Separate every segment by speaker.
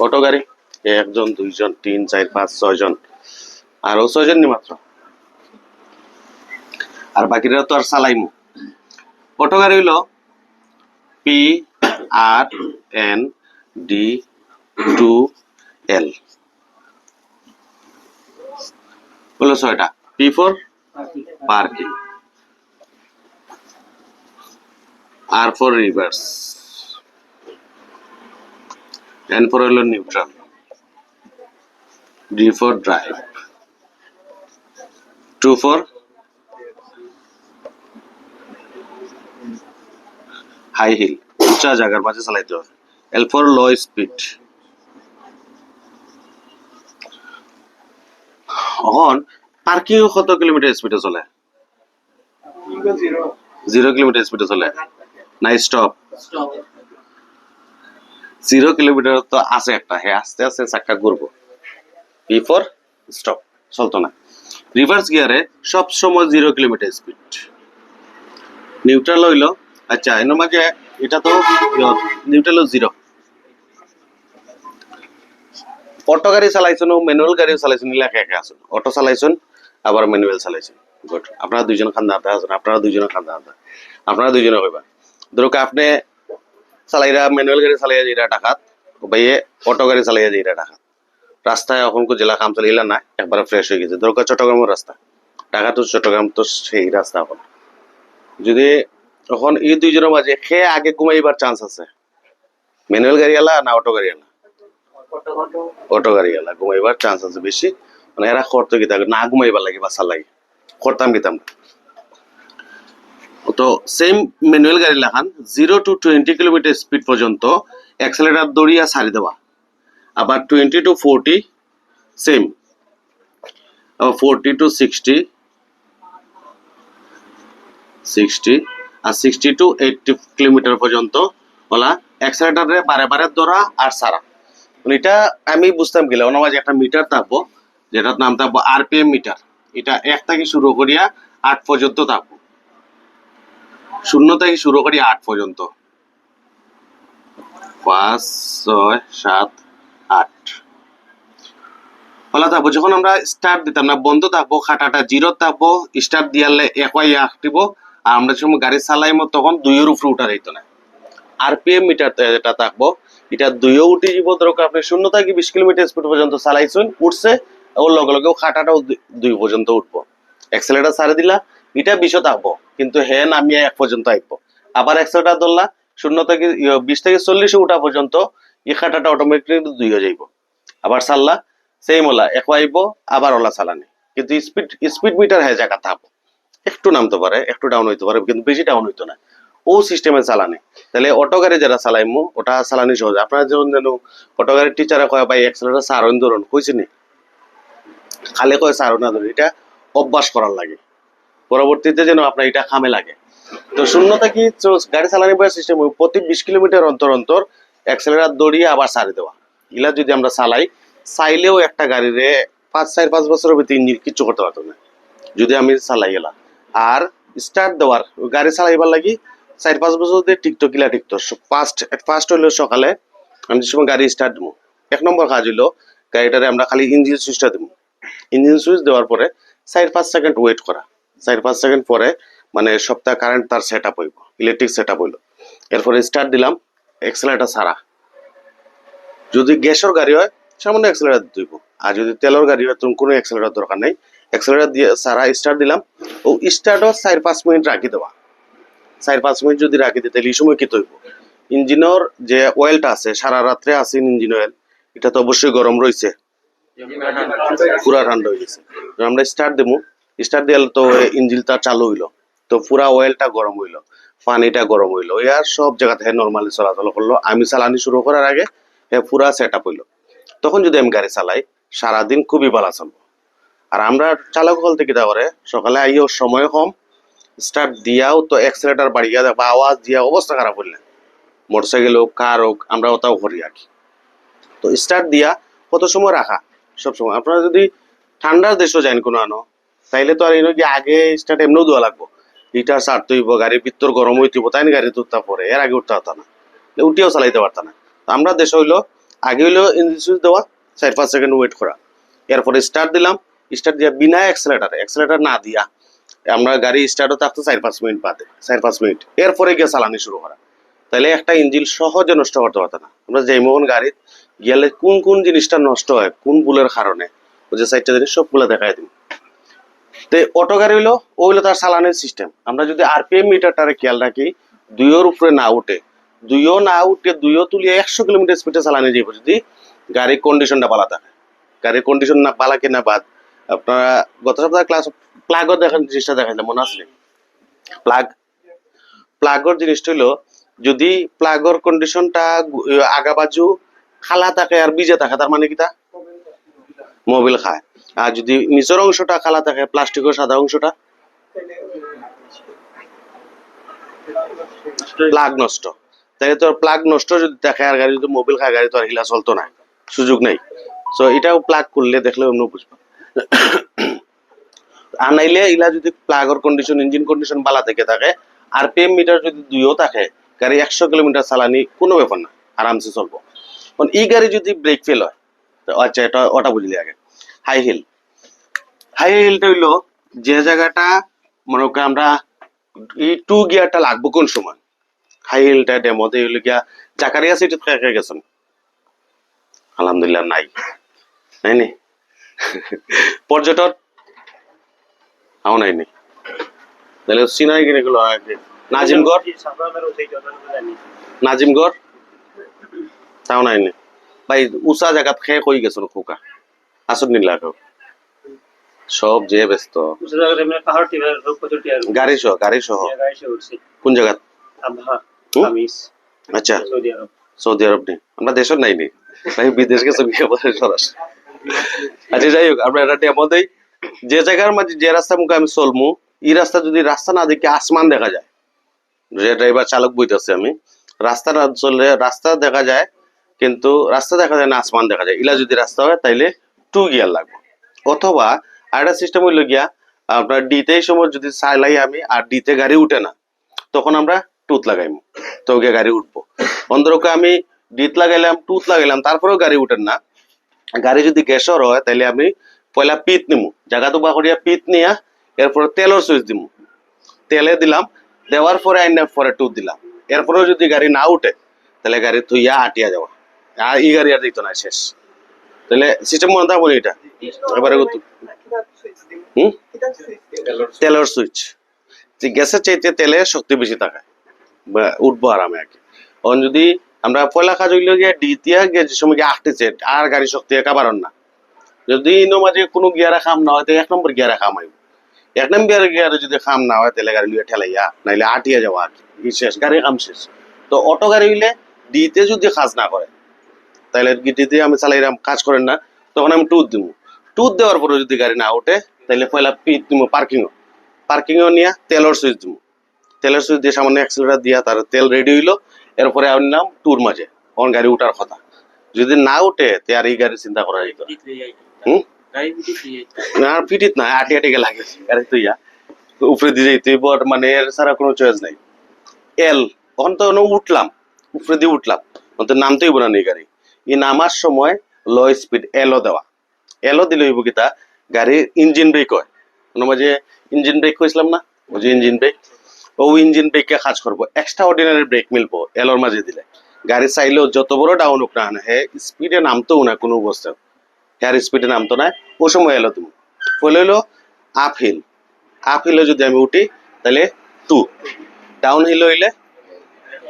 Speaker 1: Auto গাড়ি একজন, দুইজন, তিন, চার, পাঁচ ছয় জন আরও ছয়জন মাত্র। আর বাকিরা তো আর চালাইমু। অটো গাড়ি হইল P, R, N, D, two, L. হলো ছয়টা। P for, parking. R for reverse. N for হলো neutral D for drive two for high hill উঁচা জায়গার মাঝে চালাইতে হবে। এল ফর লো স্পিড এখন পার্কিং কত কিলোমিটার স্পিডে চলে? জিরো কিলোমিটার স্পিডে চলে। না স্টপ জিরো কিলোমিটার তো আছে একটা। হ্যাঁ আস্তে আস্তে চাক্কা ঘুরবো। পি ফর স্টপ চলতো না। রিভার্স গিয়ারে সব সময় জিরো কিলোমিটার স্পিড নিউট্রাল হইল আচ্ছা এর মাঝে এটা তো নিউট্রাল জিরো। অটো গাড়ি চালাইছেন ম্যানুয়াল গাড়ি চালাইছেন, এলাকা একা আছেন। অটো চালাইছেন, আবার ম্যানুয়াল চালাইছেন। গুড আপনারা দুইজন খান্দা আছেন, আপনারা দুইজনে খান্দা আপনারা দুইজনে কইবা। ধরুক, আপনি চালাইরা ম্যানুয়াল গাড়ি চালাইয়া যাইরা টাকাত ভাইয়ে অটো গাড়ি চালাইয়া যাইরা টাকাত। রাস্তায় এখন জেলা কাম চালাইলা না একবারে ফ্রেশ হয়ে গেছে। ধরুক চট্টগ্রামের রাস্তা। ঢাকা তো চট্টগ্রাম তো সেই রাস্তা এখন। যদি এখন এই দুইজনের মাঝে খেয়ে আগে ঘুমাইবার চান্স আছে? ম্যানুয়াল গাড়ি আলা না অটো গাড়ি আলা অটো গাড়ি আলা ঘুমাইবার চান্স আছে বেশি। মানে এরা করতো কি থাকে না ঘুমাইবার লাগে বাসার লাগে করতাম কিতাম। তো সেম ম্যানুয়াল গাড়ি লাগান zero to twenty kilometre speed পর্যন্ত অ্যাক্সেলেটার দড়িয়া ছাড়ি দেওয়া। আবার টোয়েন্টি টু ফোরটি সেম আবার ফোরটি টু সিক্সটি সিক্সটি আর সিক্সটি টু এইটটি কিলোমিটার পর্যন্ত ওলা অ্যাক্সেলেটারে বারে বারে ধরা আর সারা মানে এটা আমি বুঝতাম গেলে মাঝে একটা মিটার থাকব, যেটার নাম থাকব আরপিএম মিটার এটা এক থেকে শুরু করিয়া আট পর্যন্ত থাকব। শূন্য থেকে শুরু করি আট পর্যন্ত। পাঁচ, ছয়, সাত যখন আমরা স্টার্ট দিতাম না, বন্ধ থাকব, খাটাটা জিরো থাকব স্টার্ট দিয়ালে আর আমরা যে সময় গাড়ি চালাইমো তখন দুইয়ের উপরে উঠা না। আরপিএম মিটার যেটা থাকব, এটা দুইও উঠে যাব আপনি শূন্য থেকে বিশ কিলোমিটার স্পিড পর্যন্ত চালাইছেন, উঠছে, ওর লগে লগে খাটাটাও দুই- পর্যন্ত উঠবো। এক্সেলেটার ছাড়ে দিলা এটা বিশও থাকব কিন্তু হে নামিয়ে এক পর্যন্ত আইবো। আবার এক্সেলেটার ধরলা শূন্য থেকে ইয়ে, বিশ থেকে চল্লিশ উঠা পর্যন্ত এই খাটাটা অটোমেটিক দুই হয়ে যাইব। আবার চাললা সেই মোলা এক আইব আবার ওলা চালানি। কিন্তু স্পিড স্পিড মিটার হ্যাঁ জায়গা থাকব। একটু নামতে পারে একটু ডাউন হইতে পারে কিন্তু বেশি ডাউন হইতো না। ও সিস্টেমে চালানি। তাহলে অটো গাড়ি যারা চালাইমু ওটা চালানি সহজ। আপনারা যেমন যেন অটো গাড়ির টিচারে কয় ভাই এক্সেলেটার সারণ ধরুন। কইছে নি। খালি কয় সারণ না ধরুন। এটা অভ্যাস করার লাগে। পরবর্তীতে যেন আপনার এটা খামে লাগে। তো শূন্যতা কি গাড়ি চালানি বয় সিস্টেম প্রতি বিশ কিলোমিটার অন্তর অন্তর অ্যাক্সেলেটার দড়িয়ে আবার সারি দেওয়া। এগুলা যদি আমরা চালাই, চাইলেও একটা গাড়িরে পাঁচ, চার, পাঁচ বছরের ভিতরে ইঞ্জিন কিচ্ছু করতে পারতো না। যদি আমি চালাই গেলাম আর স্টার্ট দেওয়ার, গাড়ি চালাইবার লাগি চার, পাঁচ বছর দিয়ে টিকতো কিলা টিকতো ফার্স্ট ফার্স্ট হইল সকালে আমি যে সময় গাড়ি স্টার্ট দেবো এক নম্বর কাজ হইল গাড়িটারে আমরা খালি ইঞ্জিন সুইচটা দেবো ইঞ্জিন সুইচ দেওয়ার পরে চার, পাঁচ সেকেন্ড ওয়েট করা। চার পাঁচ সেকেন্ড পরে মানে সপ্তাহ কারেন্ট তার সেট আপ হইব ইলেকট্রিক সেট আপ হইল। এরপরে স্টার্ট দিলাম এক্সেলেটার ছাড়া। যদি গ্যাসের গাড়ি হয় সামান্য এক্সেলেটার হইব। আর যদি তেলের গাড়ি হয় তখন কোনো এক্সেলেটার দরকার নেই। এক্সেলেটার দিয়ে সারা স্টার্ট দিলাম। ও স্টার্টও চার পাঁচ মিনিট রাখি দেওয়া চার পাঁচ মিনিট যদি রাখি দিতে এই সময় কি তৈব ইঞ্জিনের যে অয়েলটা আছে সারা রাত্রে আছে ইঞ্জিন অয়েল এটা তো অবশ্যই গরম রয়েছে পুরা ঠান্ডা হয়ে গেছে। আমরা স্টার্ট দেবো স্টার্ট দিয়ে তো ইঞ্জিনটা চালু হইল। তো পুরা অয়েলটা গরম হইল, পানিটা গরম হইল। আর সব জায়গাতে নর্মালি চলাচল করল। আমি চালানি শুরু করার আগে হে পুরা সেট আপ হইল। তখন যদি আমি গাড়ি চালাই, সারাদিন খুবই ভালো চলবো। আর আমরা চালক হল থেকে করে? সকালে আইও, সময় কম। স্টার্ট দিয়াও তো এক্সেলেটার বাড়িয়া বা আওয়াজ দিয়া অবস্থা খারাপ হইলে। মোটরসাইকেল হোক কার হোক আমরা ওটাও করি আর কি। তো স্টার্ট দিয়া কত সময় রাখা? সব সময়। আপনারা যদি ঠান্ডার দেশও যান কোনো আনো তাইলে তো আর এনে কি আগে স্টার্ট এমনিও দেওয়া লাগবো। লিটার সার তৈব গাড়ির ভিতর গরম হইতেইব তাই না? গাড়ি উঠতে পরে, এর আগে উঠতে পারতাম না। উঠিও চালাইতে পারতাম না। আমরা দেশ হইল, আগে হলো ইঞ্জিন সুইচ দেওয়া, চার পাঁচ সেকেন্ড ওয়েট করা। এরপরে স্টার্ট দিলাম স্টার্ট দিয়া বিনা অ্যাক্সেলেটার অ্যাক্সেলেটার না দিয়া আমরা গাড়ি স্টার্টও থাকতো চার পাঁচ মিনিট বাদে, চার পাঁচ মিনিট এরপরে গিয়ে চালানি শুরু করা। তাহলে একটা ইঞ্জিন সহজে নষ্ট করতে পারতো না। আমরা যেই মতন গাড়ি গেলে কোন কোন জিনিসটা নষ্ট হয়, কোন ভুলের কারণে, ওই যে চারটা জিনিস সবগুলো দেখাই দিন তো অটো গাড়ি হলো, ও হলো তার চালানের সিস্টেম আমরা যদি আরপিএম মিটারটারে খেয়াল রাখি, দুইয়ের উপরে না উঠে দুইও না উঠে দুইও তুলিয়ে একশো কিলোমিটার স্পিডে চালানো যাইব যদি গাড়ির কন্ডিশনটা ভালো থাকে। গাড়ির কন্ডিশন না ভালো কিনা বাদ, আপনারা গত সপ্তাহে ক্লাস প্লাগও দেখান জিনিসটা দেখাইলাম, মনে আসলে প্লাগ প্লাগর জিনিসটা হলো, যদি প্লাগর কন্ডিশনটা আগা বাজু খালা থাকে আর বিজে থাকে, তার মানে কি তা? মোবিল খায়। আর যদি নিচের অংশটা খালা থাকে প্লাস্টিকের সাদা অংশটা প্লাগ নষ্ট। তাই তো প্লাগ নষ্ট যদি দেখে আর গাড়ি যদি মোবিল খায়, গাড়ি তো আর হিলা চলতো না, সুযোগ নেই। সো এটাও প্লাগ করলে দেখলে অন্য বুঝব। আর নাইলে ইলা যদি প্লাগর কন্ডিশন ইঞ্জিন কন্ডিশন বালা থেকে থাকে, আর পেম মিটার যদি দুইও থাকে, গাড়ি একশো কিলোমিটার চালানি কোনো ব্যাপার না, আরামসে চলবো। কারণ এই গাড়ি যদি ব্রেক ফেল হয় আচ্ছা এটা ওটা বুঝলি আগে। হাই হিল হাই হিলটা হইল যে জায়গাটা মনে করি আমরা টু গিয়ারটা লাগবো কোন সময়? হাই হিলটা ডেমোতে হইল গিয়া জাকারিয়া সিটি থেকে গেছেন। আলহামদুলিল্লাহ নাই। নাই নি? পর্যটক আও নাই নি। তাহলে সিনাই কিনে গেলো নাজিমগড়? নাজিমগড়? তাও নাই নি। ভাই উষা জায়গাত খেয়ে কই গেছেন খোকা? আসুন সব যে ব্যস্ত। গাড়ি সহ গাড়ি সহ। কোন জায়গাত হুম? আচ্ছা। সৌদি আরব নেই। আমরা দেশের নাই নি। ভাই বিদেশ গেছে সরাসরি আচ্ছা যাই হোক, আমরা এটা ডেমো দেই। যে জায়গার মাঝে যে রাস্তা মুখে আমি চলমু, এই রাস্তা যদি রাস্তা না দেখে আসমান দেখা যায়, যে ড্রাইভার চালক বইতেছে আমি, রাস্তা না চললে রাস্তা দেখা যায়, কিন্তু রাস্তা দেখা যায় না, আসমান দেখা যায়। ইলা যদি রাস্তা হয়, তাইলে টু গিয়ার লাগবে। অথবা আরেকটা সিস্টেম হইল গিয়া, আপনার ডিতে এই সময় যদি চালাই আমি আর ডিতে গাড়ি উঠে না, তখন আমরা টুথ লাগাইমু। তো গিয়ে গাড়ি উঠবো। অন্তরকে আমি ডিত লাগাইলাম টুথ লাগাইলাম, তারপরেও গাড়ি উঠেন না। গাড়ি যদি গ্যাসর হয় তাহলে আমি পয়লা পিত নিমু। জায়গা তো করিয়া পিত নিয়া এরপরে তেলর সুইচ দিমু। তেলে দিলাম, দেওয়ার পরে আইন পরে টুথ দিলাম। এরপরেও যদি গাড়ি না উঠে তাহলে গাড়ি থুইয়া আটিয়া যাওয়া। আর এই গাড়ি আর দিত না, শেষ। তাহলে সিস্টেম মনে থাকব এটা এবারে হুম? তেলের সুইচ যে গ্যাসের চাইতে তেলে শক্তি বেশি থাকে, বা উঠবো আরামে আর কি। অন যদি আমরা পয়লা কাজ হইলে গিয়ে দ্বিতীয় গিয়ে যে সময় গিয়ে আটতেছে আর গাড়ি শক্তি একা পারন না। যদি ইনো মাঝে কোনো গিয়ারে খাম না হয় তো এক নম্বর গিয়ারে খাম আইব। এক নম্বর গিয়ারে যদি খাম না হয়, তাহলে গাড়ি লিয়ে ঠেলাইয়া, নাইলে আটিয়া যাওয়া আর কি। শেষ, গাড়ি কাম শেষ। তো অটো গাড়ি হইলে ডিতে যদি কাজ না করে তাহলে ডিতে আমি চালাইলাম কাজ করেন না। তখন আমি টুথ দিব টুথ দেওয়ার পরে যদি গাড়ি না ওঠে, তাহলে পয়লা পিট দিব পার্কিংও পার্কিংও নিয়ে তেলের সুইচ দিব তেলের সুইচ দিয়ে সামান্য অ্যাক্সিলেটার দিয়া তার তেল রেডি হইল। এরপরে আনলাম টুর মাঝে অন গাড়ি উঠার কথা। যদি না উঠে তে আর এই গাড়ি চিন্তা করা যেত না। না, আটি আটি গে লাগে, গাড়ি তো উপরে দিয়ে যেতে বট মানে এর ছাড়া কোনো চয়েস নাই। এল তখন তো উঠলাম। উপরে দিয়ে উঠলাম। নামতেই বোনা নেই গাড়ি। এই নামার সময় লো স্পিড এলো দেওয়া। এলো দিলে হইব কিতা গাড়ির ইঞ্জিন ব্রেক হয়। কোনো যে ইঞ্জিন ব্রেক কইছিলাম না? ওই যে ইঞ্জিন ব্রেক ও ইঞ্জিন ব্রেকে কাজ করব। এক্সট্রা অর্ডিনারি ব্রেক মিলবো এলোর মাঝে দিলে। গাড়ি চাইলেও যত বড় ডাউন হোক না হে স্পিডে নামতেও না কোনো অবস্থায় হ্যার স্পিডে নামতো না। ও সময় এলো তুমি ফলে হলো আপ হিল আপ হিলে যদি আমি উঠি, তাহলে টু ডাউন হিল হইলে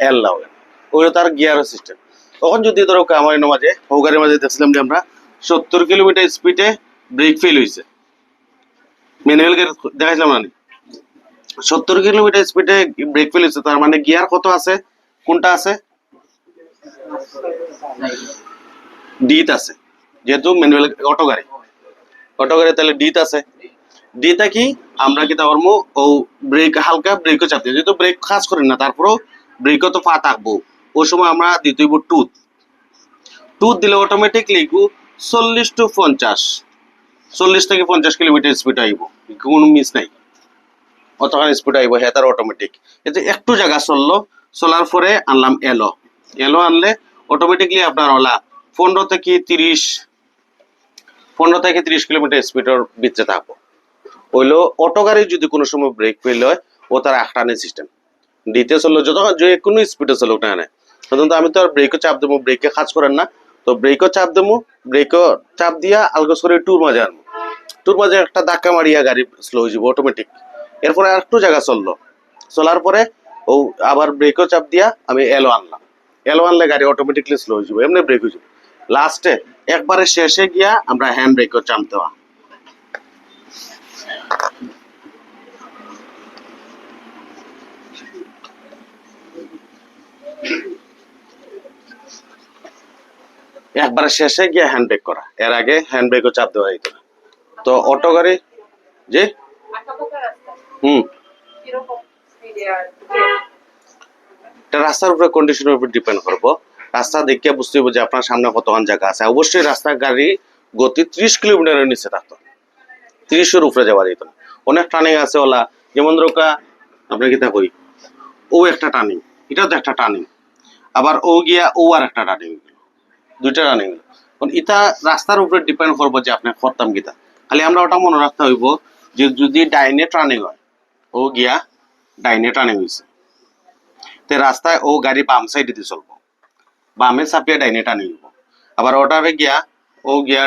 Speaker 1: এল লাও ওই তার গিয়ার সিস্টেম তখন যদি ধরো এর মাঝে, হৌগারের মাঝে দেখছিলাম যে আমরা সত্তর কিলোমিটার স্পিডে ব্রেক ফেল হয়েছে। ম্যানুয়াল গাড়ি দেখাইছিলাম না সত্তর কিলোমিটার স্পিডে ব্রেক ফেল হয়েছে, তার মানে গিয়ার কত আছে? কোনটা আছে? ডিত আছে, যেহেতু ম্যানুয়াল অটো গাড়ি। অটো গাড়ি তাহলে ডিত আছে। ডিটা কি? আমরা কি তার ও ব্রেক হালকা ব্রেকও চাপতে যেহেতু ব্রেক কাজ করেন না, তারপরেও ব্রেকও তো ফা থাকব ওই সময় আমরা হইব টুথ টুথ দিলে অটোমেটিকলি চল্লিশ টু পঞ্চাশ। চল্লিশ থেকে পঞ্চাশ কিলোমিটার স্পিড আইব। কোনো মিস নাই। অতখানি স্পিড আইব হ্যাঁ তার অটোমেটিক এতে একটু জায়গা চলল, চলার পরে আনলাম এলো এলো আনলে অটোমেটিকলি আপনার ওলা পনেরো থেকে তিরিশ, পনেরো থেকে তিরিশ কিলোমিটার স্পিডের ভিতরে থাকব হইল অটো গাড়ি যদি কোনো সময় ব্রেক ফেল হয়, ও তার আখটানে সিস্টেম ডিতে চলল যত যে কোনো স্পিডে চলো না না সাধারণত আমি তো আর ব্রেকও চাপ দেবো ব্রেকে কাজ করেন না। তো ব্রেকও চাপ দেবো ব্রেকও চাপ দিয়া আলগোস টুর মাঝে আনব। টুর মাঝে একটা ধাক্কা মারিয়া গাড়ি স্লো হয়ে যাব অটোমেটিক এরপরে আর একটু জায়গা চলল। চলার পরে ও আবার ব্রেকও চাপ দিয়া আমি এলো আনলাম। এলো আনলে গাড়ি অটোমেটিকলি স্লো হয়ে যাব, এমনি ব্রেক হয়ে যাব। লাস্টে একবারে শেষে গিয়া আমরা হ্যান্ড ব্রেকও চাপ দেওয়া। একবারে শেষে গিয়ে হ্যান্ড ব্রেক করা। এর আগে হ্যান্ড ব্রেকও চাপ দেওয়া যেত না। তো অটো গাড়ি যে হুম। রাস্তার উপরে কন্ডিশনের উপর ডিপেন্ড করব। রাস্তা দেখে বুঝতে হবে যে আপনার সামনে কতক্ষণ জায়গা আছে। অবশ্যই রাস্তা গাড়ি গতি ত্রিশ কিলোমিটারের নিচে থাকতো। তিরিশের উপরে যাওয়া যেত না। অনেক টার্নিং আছে ওলা। যেমন ধরোকা আপনার কিতা ও একটা টার্নিং এটাও তো একটা টার্নিং আবার ও গিয়া ও আর একটা টার্নিং দুইটা টার্নিং কারণ এটা রাস্তার উপরে ডিপেন্ড করব যে আপনি করতাম কিতা খালি আমরা ওটা মনে রাখতে হইব যে যদি ডাইনে টার্নিং হয়, ও গিয়া ডাইনে টার্নিং হয়েছে তে রাস্তায় ও গাড়ি বাম সাইডে দিয়ে চলবো। বামে চাপিয়ে ডাইনে টানি দিব আবার ওটারে গিয়া ও গিয়া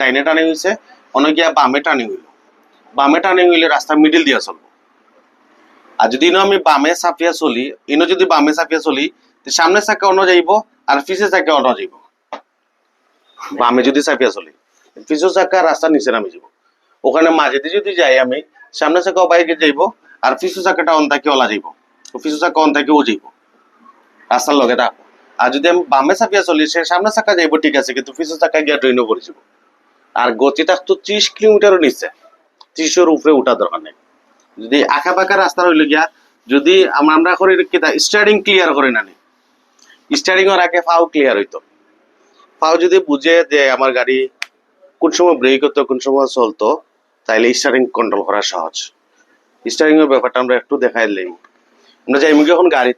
Speaker 1: ডাইনে টানি হইছে অনেক গিয়া বামে টানি হইল। বামে টানি হইলে রাস্তা মিডিল দিয়া চলবো। আর যদি ইনো আমি বামে চাপিয়া চলি, ইনো যদি বামে চাপিয়া চলি সামনে চাকা অন্য যাইব আর পিছে চাকা অন্য যাইব বামে যদি চাপিয়া চলি পিছু চাকা রাস্তার নিচে নামি যাব। ওখানে মাঝেতে যদি যাই আমি, সামনে চাকা বাইকে যাইব, আর পিছু চাকাটা অন থাকি ওলা যাইব পিছু চাকা অন থাকি ও যাইব রাস্তার লগে থাকব আর যদি আমি বামে চাপিয়া চলি, সে সামনে চাকা যাইব, ঠিক আছে, কিন্তু পিছু চাকা গিয়া ড্রেনও পড়ে যাব। আর গতি থাকতো ত্রিশ কিলোমিটারও নিচে। ত্রিশের উপরে উঠা দরকার নেই। যদি আঁকা পাকা রাস্তা হইলে গিয়া, যদি আমরা করি কিতা স্টার্টিং ক্লিয়ার করে না। এর আগে ফাও ক্লিয়ার হইতো ফাও যদি বুঝে যে আমার গাড়ি কোন সময় ব্রেক হতো, কোন সময় চলতো, তাইলে স্টারিং কন্ট্রোল করা সহজ। স্টারিংয়ের ব্যাপারটা আমরা একটু দেখাই লই আমরা যাই যখন গাড়ি